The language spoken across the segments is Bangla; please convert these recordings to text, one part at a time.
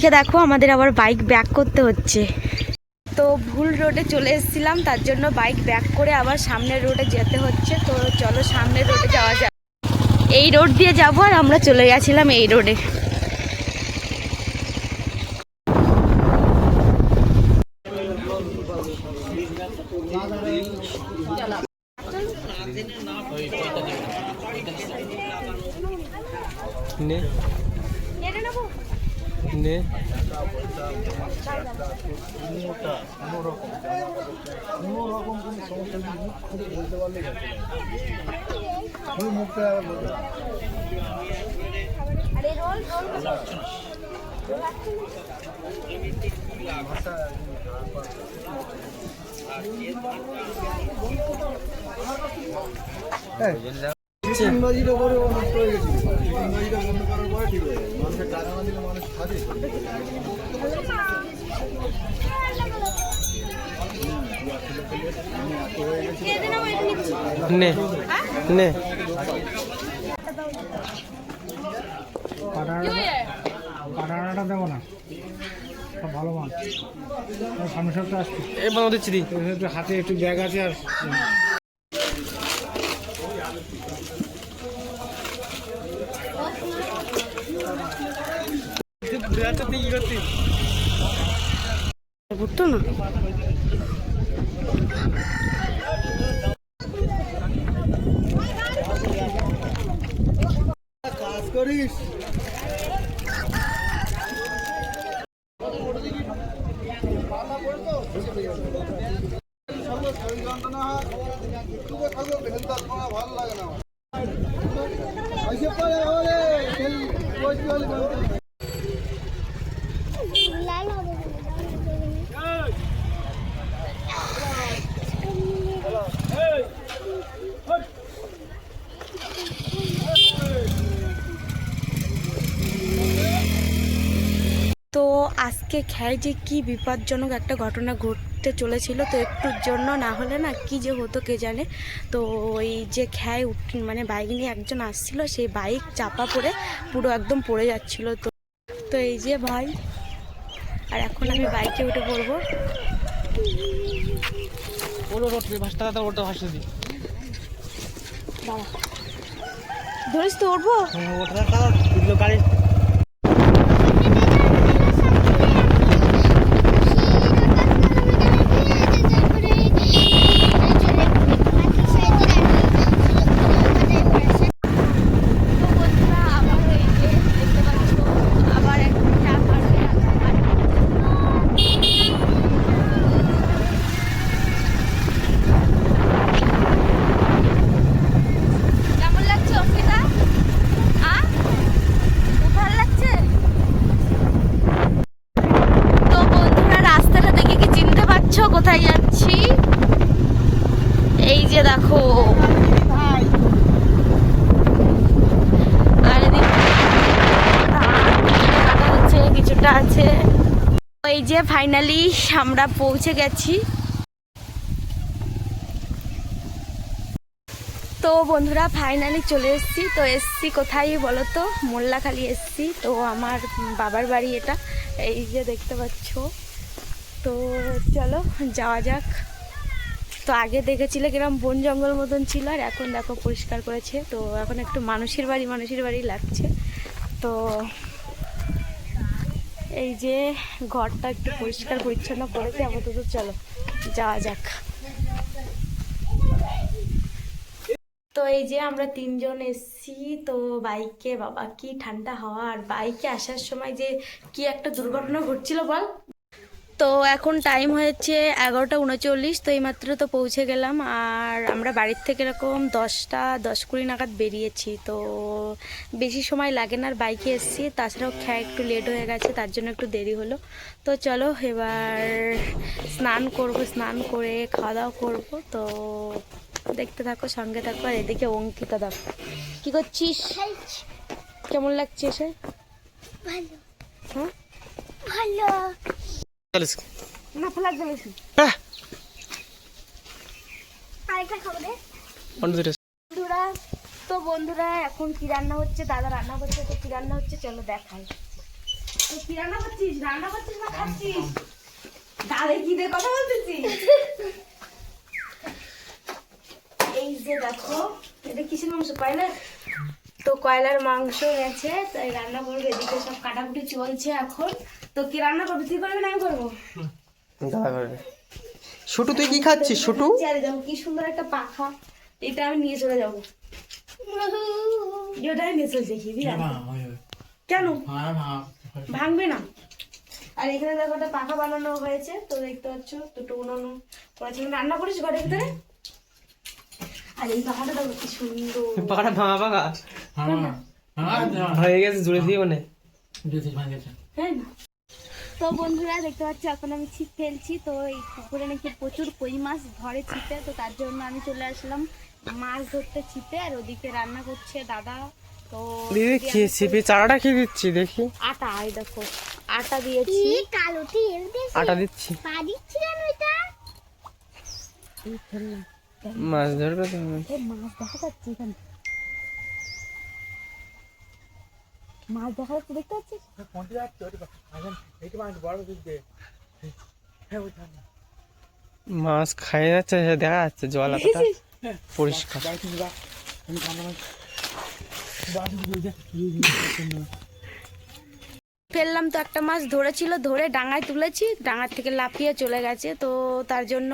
এদিকে দেখো, আমাদের আবার বাইক ব্যাক করতে হচ্ছে। তো ভুল রোডে চলে এসেছিলাম, তার জন্য বাইক ব্যাক করে আবার সামনের রোডে যেতে হচ্ছে। তো চলো সামনের রোডে যাওয়া যাক। এই রোড দিয়ে যাব আর আমরা চলে গেছিলাম এই রোডে নে ইংরাজিটা করে ও নষ্ট হয়ে গেছিল ইংরাজিটা বন্ধ করার পরে ঠিক হয়ে যাবে মানুষের টাকা না দিলে মানুষ খাবে নে। নে কাটাটা দেবো না। ভালো মাল সামনে সপ্তাহে আসছি। বানাও দিচ্ছি হাতে একটু ব্যাগ আছে আর ঘুরতো না কাজ করিস ভালো লাগে না আমার তো আজকে খেয়ে যে কি বিপজ্জনক একটা ঘটনা ঘটতে চলেছিল তো একটুর জন্য না হলে না কি যে হতো কে জানে। তো ওই যে খেয়ে উঠ মানে বাইক নিয়ে একজন আসছিল সেই বাইক চাপা পড়ে পুরো একদম পড়ে যাচ্ছিল। তো তো এই যে ভাই আর এখন আমি বাইকে উঠে পড়ব। ধরিস তো উঠবো ওটা দিল গাড়ি তো বন্ধুরা আবার এই যে দেখতে পাচ্ছ আবার একটা পার্কে কেমন লাগছে অঙ্কিতা আ খুব ভালো লাগছে তো বন্ধুরা রাস্তাটা দেখে কি চিনতে পারছ কোথায় যাচ্ছি এই যে দেখো আর এদিকে কাটা হচ্ছে কিছুটা আছে। এই যে ফাইনালি আমরা পৌঁছে গেছি। তো বন্ধুরা ফাইনালি চলে এসেছি। তো এসছি কোথায় বলো তো মোল্লাখালি এসছি। তো আমার বাবার বাড়ি এটা। এই যে দেখতে পাচ্ছ। তো চলো, যাওয়া যাক। তো আগে দেখেছিলে কিরম বন জঙ্গল মতন ছিল, আর এখন দেখো পরিষ্কার করেছে। তো এখন একটু মানুষের বাড়ি মানুষের বাড়ি লাগছে। তো এই যে ঘরটা একটু পরিষ্কার পরিচ্ছন্ন করেছে, আপাতত চলো, যাওয়া যাক। তো এই যে আমরা তিনজন এসছি, তো বাইকে, বাবা, কি ঠান্ডা হাওয়া, আর বাইকে আসার সময় যে কি একটা দুর্ঘটনা ঘটছিল বল? তো এখন টাইম হয়েছে এগারোটা উনচল্লিশ তো এইমাত্র তো পৌঁছে গেলাম। আর আমরা বাড়ির থেকে এরকম দশটা দশ কুড়ি নাগাদ বেরিয়েছি। তো বেশি সময় লাগে না আর বাইকে এসেছি। তাছাড়াও খেয়ে একটু লেট হয়ে গেছে তার জন্য একটু দেরি হলো। তো চলো এবার স্নান করব স্নান করে খাওয়া দাওয়া করব। তো দেখতে থাকো সঙ্গে থাকো আর এদিকে অঙ্কিতা দেখো। কী করছিস? কেমন লাগছে এসে? ভালো। হ্যাঁ? ভালো। না জ্বালিস হ্যাঁ। আরেকটা খাব রে অন্য বন্ধুরা তো বন্ধুরা এখন কি রান্না হচ্ছে? দাদা রান্না করছে তো কি রান্না হচ্ছে? চলো দেখাই। তো কি রান্না করছিস? রান্না করছিস না খাচ্ছিস? দাদা কি দিয়ে কথা বলতেছিস? এই যে দেখো এটা কিসের মাংস? কয়লার? তো কয়লার মাংস গেছে তাই রান্না করবে। এদিকে সব কাটাকুটি চলছে এখন। তো কি রান্না করবে? তুই করবি না আমি করব? দাদা করবে। শুটু তুই কি খাচ্ছিস শুটু? চেয়ারে যাব। কি সুন্দর একটা পাখা। এটা আমি নিয়ে চলে যাব। ওটাই নিয়ে চলে দেখি কেন? ভাঙবে না। আর এখানে দেখো একটা পাখা বানানো হয়েছে। তো দেখতে পাচ্ছ দুটো উনানো করেছে রান্না করিস ঘরের ভিতরে? আর এই পাখাটা দেখো কি সুন্দর। পাড়া ভাঙা ভাঙা। হয়ে গেছে জুড়ে দিয়ে মানে। হ্যাঁ না। তো বন্ধুরা দেখতে পাচ্ছ এখন আমি ছিপ ফেলছি। তো এই পুকুরে নাকি প্রচুর কই মাছ ধরে ছিপে তো তার জন্য আমি চলে আসলাম মাছ ধরতে ছিপে। আর ওদিকে রান্না করছে দাদা। তো দিদি কি ছিপি চারাটা কি দিচ্ছি দেখি? আটা এই দেখো আটা দিয়েছি। কালো তেল দিয়ে আটা দিচ্ছি। পা দিচ্ছি কেন এটা? মাছ ধরবে তো। মাছ দেখা যাচ্ছে এখানে। মাছ দেখা যাচ্ছে দেখতে পাচ্ছিস মাছ বড় দেখবে মাছ খাই যাচ্ছে সে দেখা যাচ্ছে জল এতটা পরিষ্কার ফেললাম তো একটা মাছ ধরেছিল ধরে ডাঙায় তুলেছি ডাঙার থেকে লাফিয়ে চলে গেছে। তো তার জন্য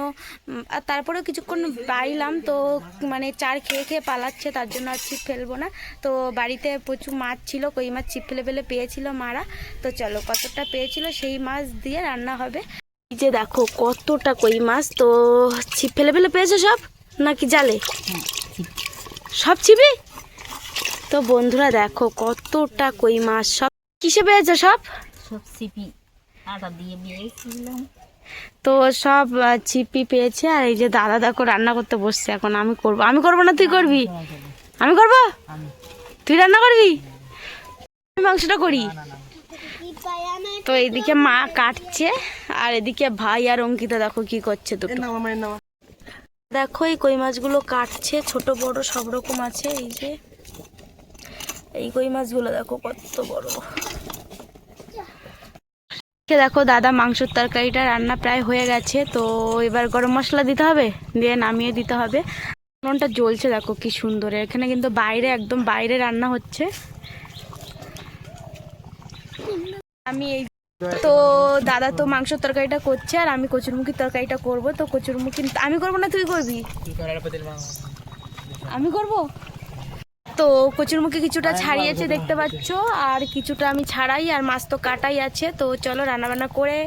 আর তারপরেও কিছুক্ষণ বাইলাম তো মানে চার খেয়ে খেয়ে পালাচ্ছে তার জন্য আর ছিপ ফেলব না। তো বাড়িতে প্রচুর মাছ ছিল কই মাছ ছিপ ফেলে ফেলে পেয়েছিল মারা। তো চলো কতটা পেয়েছিল সেই মাছ দিয়ে রান্না হবে। যে দেখো কতটা কই মাছ তো ছিপ ফেলে ফেলে পেয়েছ সব নাকি জালে? সব ছিপি তো বন্ধুরা দেখো কতটা কই মাছ সব কিসে পেয়েছ সব? সব সিপি। আটা দিয়ে তো সব ছিপি পেয়েছে আর এই যে দাদা দেখো রান্না করতে বসছে এখন আমি করব। আমি করব না তুই করবি? আমি করব? তুই রান্না করবি? আমি মাংসটা করি। তো এইদিকে মা কাটছে আর এদিকে ভাই আর অঙ্কিতা দেখো কি করছে দুটো। দেখো এই কই মাছগুলো কাটছে ছোট বড় সব রকম আছে এই যে। এই কই মাছগুলো দেখো কত বড়। কে দেখো দাদা মাংসর তরকারিটা রান্না প্রায় হয়ে গেছে তো এবার গরম মশলা দিতে হবে দিয়ে নামিয়ে দিতে হবে। উনুনটা জ্বলছে দেখো কি সুন্দর এখানে কিন্তু বাইরে একদম বাইরে রান্না হচ্ছে। আমি এই তো দাদা তো মাংসের তরকারিটা করছে আর আমি কচুরমুখির তরকারিটা করব তো কচুরমুখি আমি করব না তুই করবি? আমি করব? তো কচুরমুখি কিছুটা ছাড়িয়েছে দেখতে পাচ্ছ আর কিছুটা আমি ছাড়াই আর মাছ তো কাটাই আছে তো চলো রান্নাবান্না করে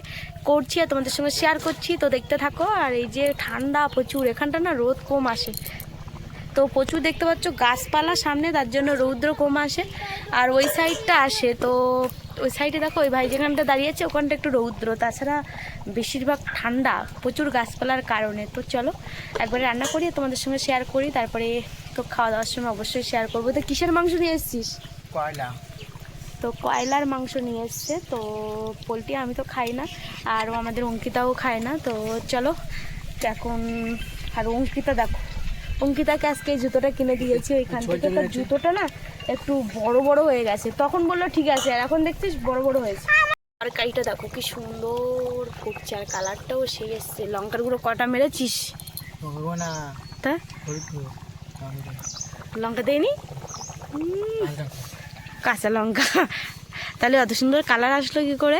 করছি আর তোমাদের সঙ্গে শেয়ার করছি তো দেখতে থাকো। আর এই যে ঠান্ডা প্রচুর এখানটা না রোদ কম আসে। তো প্রচুর দেখতে পাচ্ছ গাছপালা সামনে তার জন্য রৌদ্র কম আসে আর ওই সাইডটা আসে তো ওই সাইডে দেখো ওই ভাই যেখানটা দাঁড়িয়েছে ওখানটা একটু রৌদ্র। তাছাড়া বেশিরভাগ ঠান্ডা প্রচুর গাছপালার কারণে। তো চলো একবারে রান্না করি তোমাদের সঙ্গে শেয়ার করি তারপরে তো খাওয়া দাওয়ার সময় অবশ্যই শেয়ার করব। তো কিসের মাংস নিয়ে এসেছিস? কয়লা। তো কয়লার মাংস নিয়ে এসছে তো পোলট্রি আমি তো খাই না আর আমাদের অঙ্কিতাও খায় না। তো চলো এখন আর অঙ্কিতা দেখো। অঙ্কিতাকে আজকে এই জুতোটা কিনে দিয়েছি ওইখান থেকে তো জুতোটা না একটু বড় বড় হয়ে গেছে। তখন বলল ঠিক আছে আর এখন দেখছিস বড় বড় হয়েছে। তরকারিটা দেখো কি সুন্দর ফুটছে আর কালারটাও সেই এসছে। লঙ্কার গুঁড়ো কটা মেরেছিস? তা? লঙ্কা দেয়নি? কাঁচা লঙ্কা। তাহলে অত সুন্দর কালার আসলো কি করে?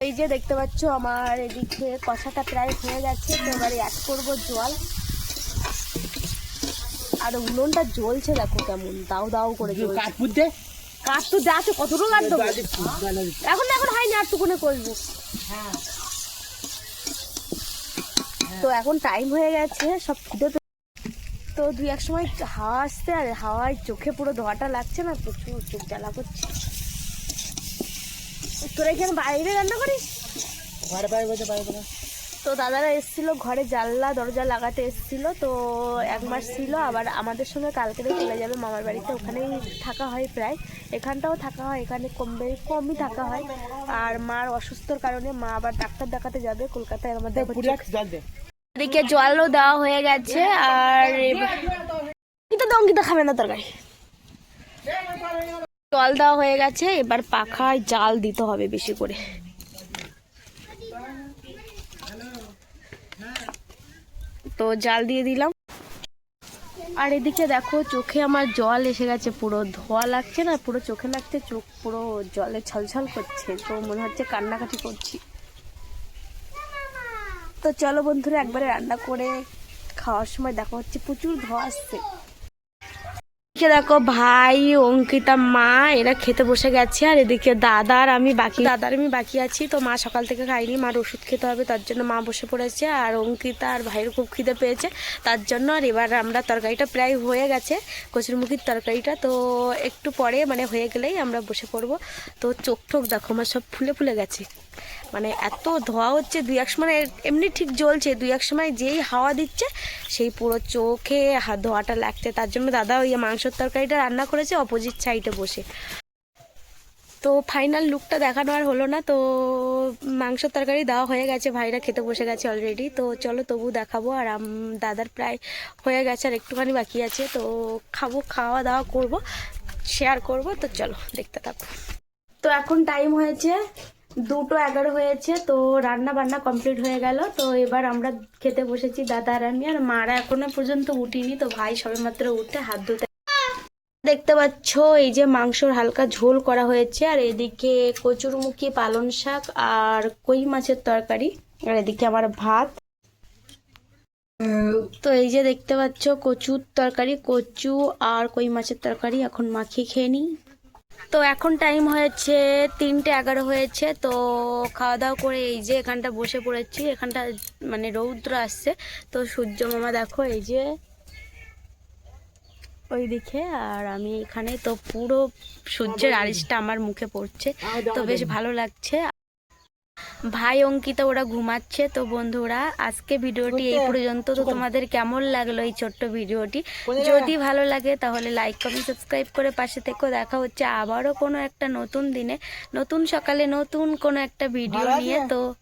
এই যে দেখতে পাচ্ছ আমার এদিকে কষাটা প্রায় হয়ে গেছে। তো এবারে অ্যাড করব জল। আর উনুনটা জ্বলছে দেখো কেমন দাও দাও করে জ্বলছে। কাঠ তো যা আছে কতটুকু কাঠ দেবো এখন এখন হয়নি আর টুকুনে করব। তো এখন টাইম হয়ে গেছে সব খিদে তো তো দুই এক সময় হাওয়া আসছে আর হাওয়ায় চোখে পুরো ধোয়াটা লাগছে না প্রচুর চোখ জ্বালা করছে। তোরা এখানে বাইরে রান্না করিস? ঘরে পারবে না তো দাদারা এসেছিল ঘরে জানলা দরজা লাগাতে এসেছিল তো এক মাস ছিল আবার আমাদের সঙ্গে কালকে চলে যাবে মামার বাড়িতে ওখানেই থাকা হয় প্রায়। এখানটাও থাকা হয় এখানে কম বে- কমই থাকা হয়। আর মার অসুস্থর কারণে মা আবার ডাক্তার দেখাতে যাবে কলকাতায় আমাদের এদিকে জলও দেওয়া হয়ে গেছে আর কিন্তু তো অঙ্কিতা খাবে না তরকারি জল দেওয়া হয়ে গেছে, এবার পাখায় জাল দিতে হবে বেশি করে। তো জাল দিয়ে দিলাম। আর এদিকে দেখো, চোখে আমার জল এসে গেছে, পুরো ধোয়া লাগছে না, পুরো চোখে লাগছে, চোখ পুরো জলে ছলছল করছে, তো মনে হচ্ছে কান্নাকাটি করছি। তো চলো বন্ধুরা, একবারে রান্না করে খাওয়ার সময় দেখা হচ্ছে, প্রচুর ধোয়া আসছে। এদিকে দেখো ভাই, অঙ্কিতা, মা, এরা খেতে বসে গেছে, আর এদিকে দাদার আমি বাকি দাদার আমি বাকি আছি, তো মা সকাল থেকে খাইনি মার ওষুধ খেতে হবে, তার জন্য মা বসে পড়েছে, আর অঙ্কিতা আর ভাইয়ের খুব খিদে পেয়েছে, তার জন্য আর এবার আমরা তরকারিটা প্রায় হয়ে গেছে কচুর কচুরমুখির তরকারিটা, তো একটু পরে মানে হয়ে গেলেই আমরা বসে পড়ব, তো চোখ টোক দেখো আমার সব ফুলে ফুলে গেছে। মানে এত ধোয়া হচ্ছে, দুই এক সময় এমনি ঠিক জ্বলছে, দুই এক সময় যেই হাওয়া দিচ্ছে, সেই পুরো চোখে ধোয়াটা লাগছে। তার জন্য দাদা ওই মাংসের তরকারিটা রান্না করেছে অপোজিট সাইডে বসে। তো ফাইনাল লুকটা দেখানো আর হলো না, তো মাংসের তরকারি দেওয়া হয়ে গেছে, ভাইরা খেতে বসে গেছে অলরেডি তো চলো তবু দেখাবো, আর দাদার প্রায় হয়ে গেছে, আর একটুখানি বাকি আছে। তো খাব, খাওয়া দাওয়া করব শেয়ার করব, তো চলো দেখতে থাকো। তো এখন টাইম হয়েছে দুটো এগারো হয়েছে, তো রান্না বান্না কমপ্লিট হয়ে গেল। তো এবার আমরা খেতে বসেছি দাদা আর আমি, আর মারা এখনও পর্যন্ত উঠিনি, তো ভাই সবে মাত্র উঠে হাত ধুতে দেখতে পাচ্ছ, এই যে মাংসর হালকা ঝোল করা হয়েছে, আর এদিকে কচুরমুখী পালন শাক আর কই মাছের তরকারি, আর এদিকে আমার ভাত। তো এই যে দেখতে পাচ্ছ, কচুর তরকারি, কচু আর কই মাছের তরকারি এখন মাখিয়ে খেয়ে নিই। তো এখন টাইম হয়েছে তিনটে এগারো হয়েছে, তো খাওয়া দাওয়া করে এই যে এখানটা বসে পড়েছি, এখানটা মানে রৌদ্র আসছে। তো সূর্য মামা দেখো, এই যে ওই দিকে, আর আমি এখানে, তো পুরো সূর্যের আরিসটা আমার মুখে পড়ছে। তো বেশ ভালো লাগছে। ভাই অঙ্কিতা ওরা ঘুমাচ্ছে। তো বন্ধুরা আজকে ভিডিওটি এই পর্যন্ত। তো তোমাদের কেমন লাগল এই ছোট্ট ভিডিওটি? যদি ভালো লাগে তাহলে লাইক কমেন্ট সাবস্ক্রাইব করে পাশে থেকেও দেখা হচ্ছে আবারও কোনো একটা নতুন দিনে নতুন সকালে নতুন কোনো একটা ভিডিও নিয়ে। তো